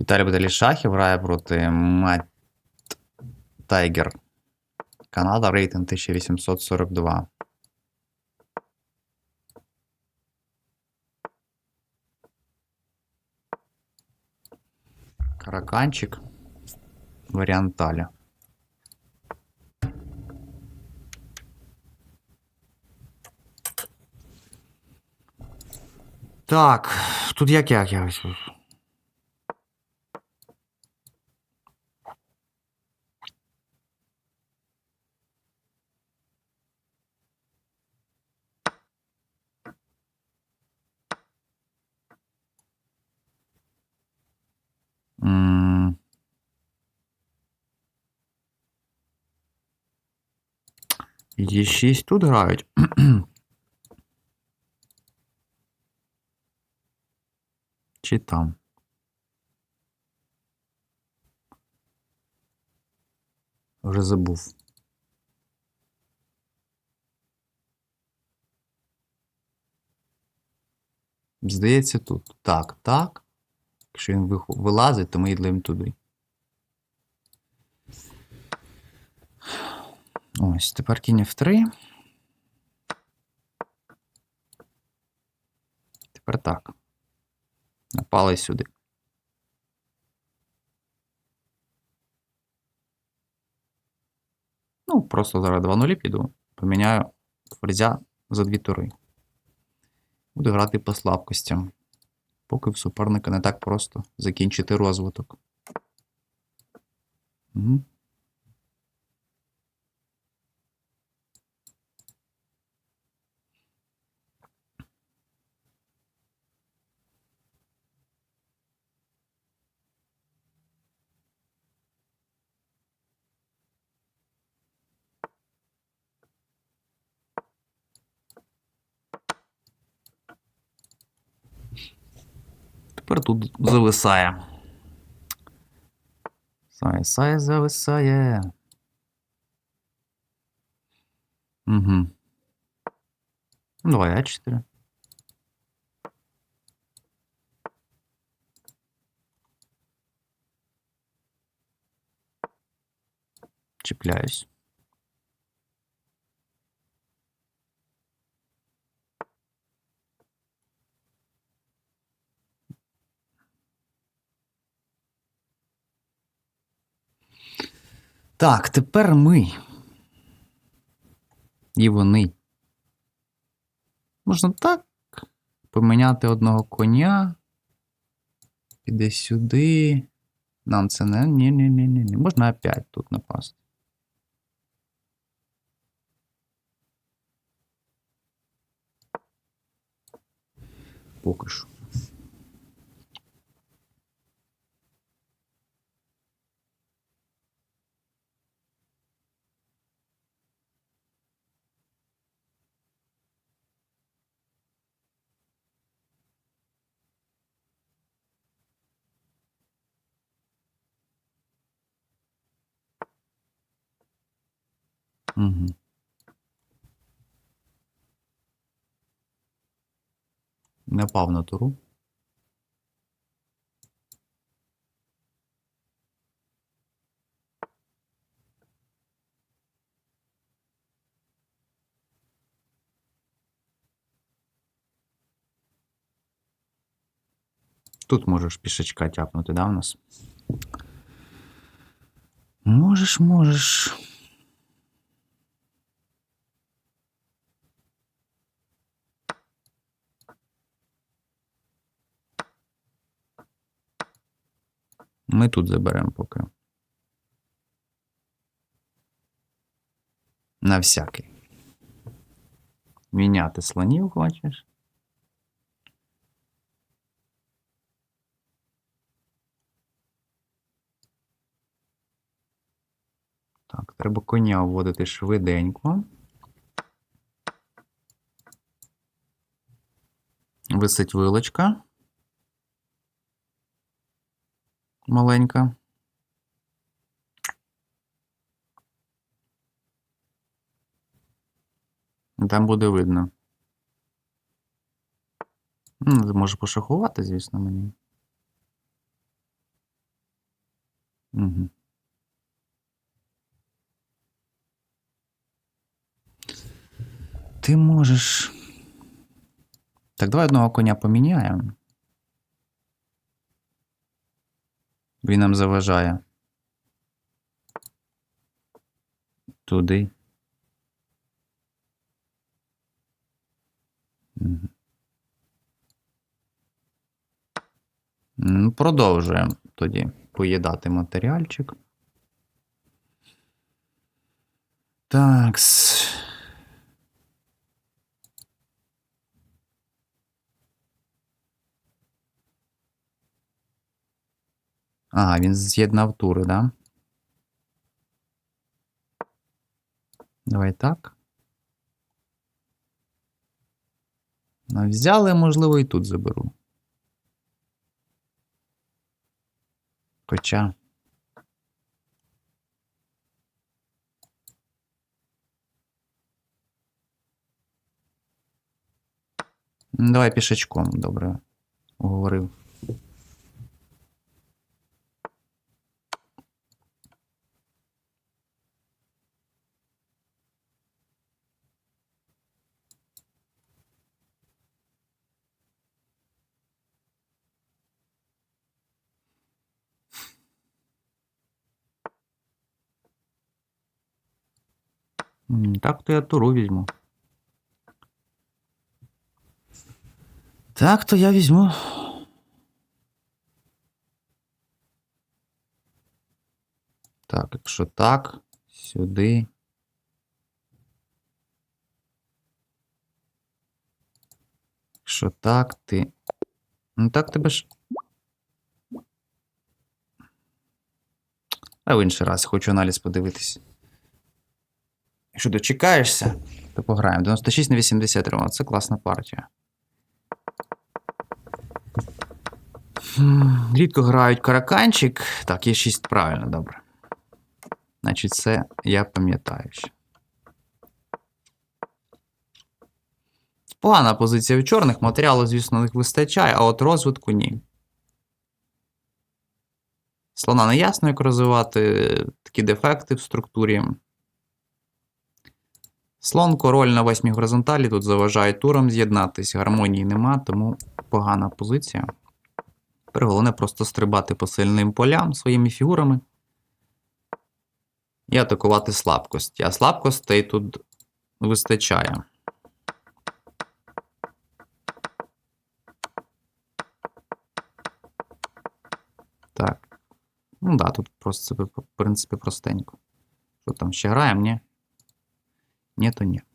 Віталій Баталій Шахів грає проти Мат Тайгер. Канада, рейтинг 1842. Караканчик. Варіант Таля. Так, тут як як я. М. Є 6 тут грають. Чи там? Вже забув. Здається, тут. Так, так. Якщо він вилазить, то ми йдемо туди. Ось, тепер кінь F3. Тепер так. Напали сюди. Ну, просто зараз 2 нулі піду. Поміняю ферзя за дві тури. Буду грати по слабкостям. Поки в суперника не так просто закінчити розвиток. Угу. Тепер тут зависає. Зависає, зависає. Угу. Давай А4. Чіпляюсь. Так, тепер ми. І вони. Можна так поміняти одного коня. Піде сюди. Нам це не. Ні, ні, ні, ні, ні. Можна опять тут напасти. Поки що. Угу. Не пав на туру. Тут можеш пішечка тяпнути, да, у нас? Можеш, можеш. Ми тут заберемо поки. На всякий. Міняти слонів хочеш? Так, треба коня вводити швиденько. Висить вилочка. Маленька. Там буде видно. Ну, може пошахувати, звісно, мені. Угу. Ти можеш. Так, давай одного коня поміняємо. Він нам заважає. Туди. Ну, Продовжуємо тоді поїдати матеріальчик. Такс. Ага, він з'єднав тури, да? Давай так. Взяли, можливо, і тут заберу. Хоча. Давай пішечком, добре. Уговорив. Так, то я туру візьму. Так, то я візьму. Так, якщо так, сюди. Якщо так, ти. Ну так тебе ж. А в інший раз хочу аналіз подивитись. Якщо дочекаєшся, то пограємо. 96 на 83. О, Це класна партія. Рідко грають караканчик. Так, є 6 правильно, добре. Значить, це я пам'ятаю ще. Погана позиція у чорних, матеріалу, звісно, у вистачає, а от розвитку ні. Слона не ясно, як розвивати такі дефекти в структурі. Слон, король на восьмій горизонталі тут заважає турам з'єднатись, гармонії нема, тому погана позиція. Тепер головне просто стрибати по сильним полям своїми фігурами і атакувати слабкості. А слабкостей тут вистачає. Так. Ну да, тут просто, в принципі, простенько. Що там ще граємо, ні? Ні, нет.